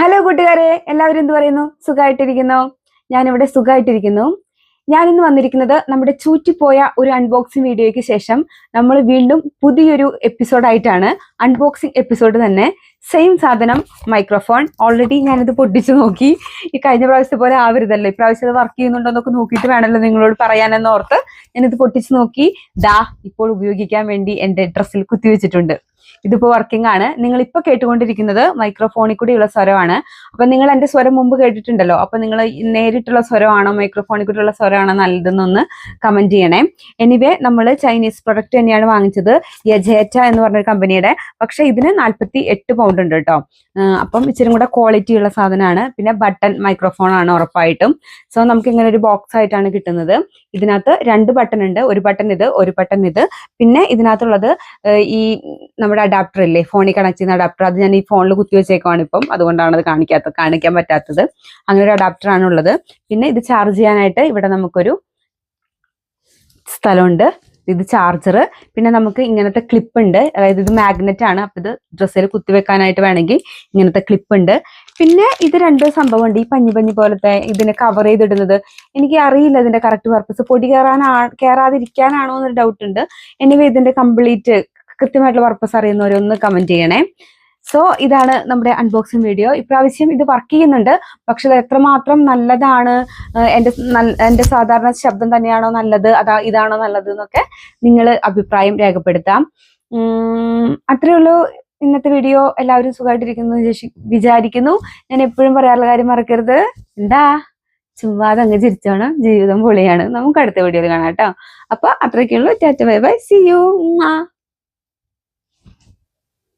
Hello കൂട്ടുകാരെ. എല്ലാവരും എന്ത് പറയുന്നു? സുഖമായിട്ടിരിക്കുന്നു ഞാനിവിടെ സുഖമായിട്ടിരിക്കുന്നു ഞാൻ ഇന്ന് വന്നിരിക്കുന്നത് നമ്മുടെ ചൂറ്റിപ്പോയ ഒരു അൺബോക്സിംഗ് വീഡിയോയ്ക്ക് ശേഷം നമ്മൾ വീണ്ടും പുതിയൊരു എപ്പിസോഡായിട്ടാണ് അൺബോക്സിംഗ് എപ്പിസോഡ് തന്നെ. സെയിം സാധനം മൈക്രോഫോൺ ഓൾറെഡി ഞാനിത് പൊട്ടിച്ചു നോക്കി. ഈ കഴിഞ്ഞ പ്രാവശ്യത്തെ പോലെ ആവരുതല്ലോ. ഇപ്രാവശ്യം അത് വർക്ക് ചെയ്യുന്നുണ്ടോ എന്നൊക്കെ നോക്കിയിട്ട് വേണമല്ലോ നിങ്ങളോട് പറയാനെന്ന് ഓർത്ത് ഞാനിത് പൊട്ടിച്ചു നോക്കി. ദാ ഇപ്പോൾ ഉപയോഗിക്കാൻ വേണ്ടി എന്റെ ഡ്രസ്സിൽ കുത്തിവെച്ചിട്ടുണ്ട്. ഇതിപ്പോ വർക്കിംഗ് ആണ്. നിങ്ങൾ ഇപ്പൊ കേട്ടുകൊണ്ടിരിക്കുന്നത് മൈക്രോഫോണിൽ കൂടിയുള്ള സ്വരമാണ്. അപ്പൊ നിങ്ങൾ എന്റെ സ്വരം മുമ്പ് കേട്ടിട്ടുണ്ടല്ലോ. അപ്പൊ നിങ്ങൾ നേരിട്ടുള്ള സ്വരമാണോ മൈക്രോഫോണിൽ കൂടിയുള്ള സ്വരമാണോ നല്ലതെന്നൊന്ന് കമന്റ് ചെയ്യണേ. എനിവേ നമ്മൾ ചൈനീസ് പ്രൊഡക്റ്റ് തന്നെയാണ് വാങ്ങിച്ചത്. യജേറ്റ എന്ന് പറഞ്ഞ കമ്പനിയുടെ പക്ഷെ ഇതിന് നാല്പത്തി എട്ട് പൗണ്ട് ഉണ്ട് കേട്ടോ. അപ്പം ഇച്ചിരി കൂടെ ക്വാളിറ്റി ഉള്ള സാധനമാണ്. പിന്നെ ബട്ടൺ മൈക്രോഫോൺ ആണ് ഉറപ്പായിട്ടും. സോ നമുക്ക് ഇങ്ങനെ ഒരു ബോക്സ് ആയിട്ടാണ് കിട്ടുന്നത്. ഇതിനകത്ത് രണ്ട് ബട്ടൺ ഉണ്ട്. ഒരു ബട്ടൺ ഇത് ഒരു ബട്ടൺ ഇത്. പിന്നെ ഇതിനകത്തുള്ളത് ഈ നമ്മുടെ അഡാപ്റ്റർ ഇല്ലേ? ഫോണിൽ കണക്ട് ചെയ്യുന്ന അഡാപ്റ്റർ അത് ഞാൻ ഈ ഫോണിൽ കുത്തി വെച്ചേക്കുവാണ് ഇപ്പം. അതുകൊണ്ടാണ് അത് കാണിക്കാത്ത കാണിക്കാൻ പറ്റാത്തത്. അങ്ങനെ ഒരു അഡാപ്റ്റർ ആണ് ഉള്ളത്. പിന്നെ ഇത് ചാർജ് ചെയ്യാനായിട്ട് ഇവിടെ നമുക്കൊരു സ്ഥലമുണ്ട്. ഇത് ചാർജർ പിന്നെ നമുക്ക് ഇങ്ങനത്തെ ക്ലിപ്പ് ഉണ്ട്. അതായത് ഇത് മാഗ്നറ്റ് ആണ്. അപ്പൊ ഇത് ഡ്രസ്സിൽ കുത്തിവെക്കാനായിട്ട് വേണമെങ്കിൽ ഇങ്ങനത്തെ ക്ലിപ്പ് ഉണ്ട്. പിന്നെ ഇത് രണ്ട് സംഭവമുണ്ട്. ഈ പഞ്ഞി പഞ്ഞി പോലത്തെ ഇതിനെ കവർ ചെയ്തിടുന്നത്. എനിക്ക് അറിയില്ല ഇതിന്റെ കറക്റ്റ് പർപ്പസ് പൊടി കയറാനാ കയറാതിരിക്കാനാണോ എന്നൊരു ഡൗട്ട് ഉണ്ട്. എനിവേ ഇതിന്റെ കംപ്ലീറ്റ് കൃത്യമായിട്ടുള്ള പർപ്പസ് അറിയുന്നവരൊന്ന് കമന്റ് ചെയ്യണേ. സോ ഇതാണ് നമ്മുടെ അൺബോക്സിംഗ് വീഡിയോ ഇപ്രാവശ്യം ഇത് വർക്ക് ചെയ്യുന്നുണ്ട്. പക്ഷെ ഇത് എത്രമാത്രം നല്ലതാണ്? എന്റെ എന്റെ സാധാരണ ശബ്ദം തന്നെയാണോ നല്ലത്? അതാ ഇതാണോ നല്ലത് എന്നൊക്കെ നിങ്ങൾ അഭിപ്രായം രേഖപ്പെടുത്താം. ഉം, അത്രേ ഉള്ളൂ ഇന്നത്തെ വീഡിയോ എല്ലാവരും സുഖമായിട്ടിരിക്കുന്നു വിചാരിക്കുന്നു. ഞാൻ എപ്പോഴും പറയാറുള്ള കാര്യം മറക്കരുത്. എന്താ? ചുമ്മാതെ അങ്ങ് ചിരിച്ചോണം. ജീവിതം പൊളിയാണ്. നമുക്ക് അടുത്ത വീഡിയോ കാണാം കേട്ടോ. അപ്പൊ അത്രയ്ക്കുള്ളൂ Tata bye by. See you